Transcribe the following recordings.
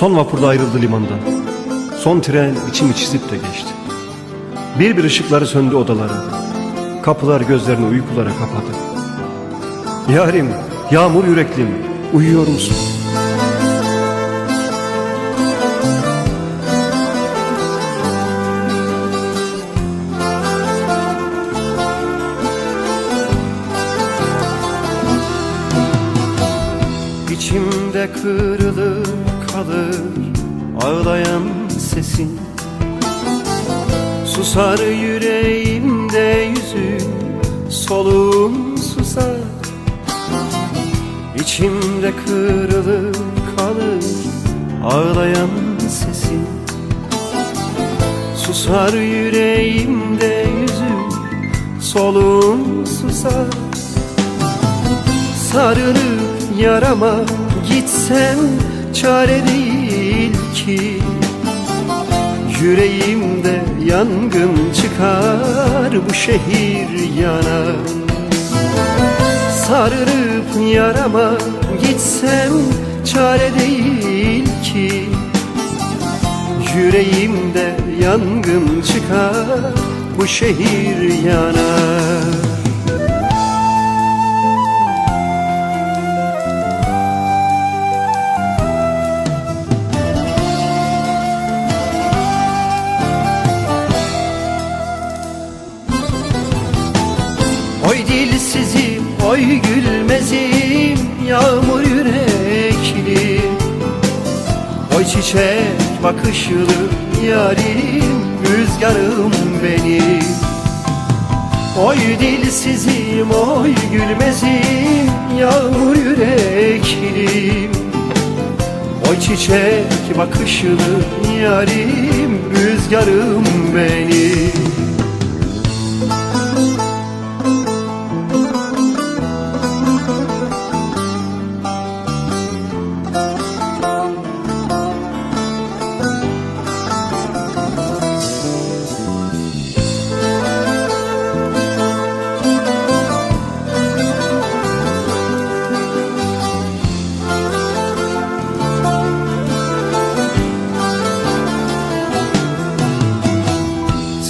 Son vapurda ayrıldı limanda. Son tren içimi çizip de geçti. Bir bir ışıkları söndü odaların. Kapılar gözlerini uykulara kapadı. Yarim, yağmur yüreklim, uyuyor musun? İçimde kırılır kalır ağlayan sesin. Susar yüreğimde yüzün soluğun susar. İçimde kırılır kalır ağlayan sesin. Susar yüreğimde yüzün soluğun susar. Sarılıp yarama gitsem çare değil ki. Yüreğimde yangın çıkar bu şehir yanar Sarılıp yarama gitsem çare değil ki. Yüreğimde yangın çıkar bu şehir yanar dilsizim, oy gülmezim Yağmur yürekli. Oy çiçek bakışlı yarim Rüzgarım benim. Oy dilsizim, oy gülmezim Yağmur yürekli Oy çiçek bakışlı yarim Rüzgarım benim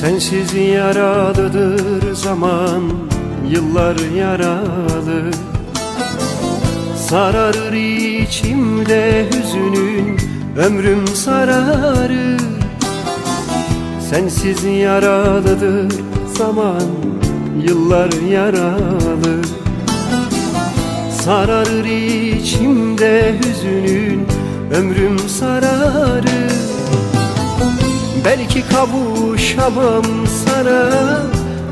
Sensiz yaralıdır zaman Yıllar yaralı. Sararır içimde hüzünün Ömrüm sararır. Sensiz yaralıdır zaman Yıllar yaralı. Sararır içimde hüzünün Ömrüm sararır Belki kavuşamam sana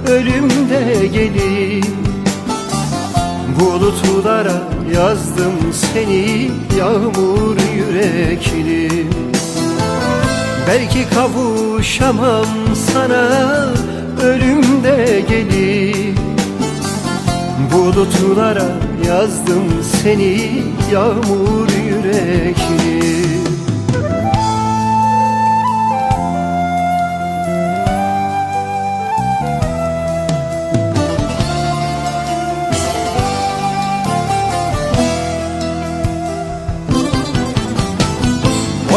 Ölümde gelir. Bulutlara yazdım seni Yağmur yürekli. Belki kavuşamam sana Ölümde gelir. Bulutlara yazdım seni Yağmur yürekli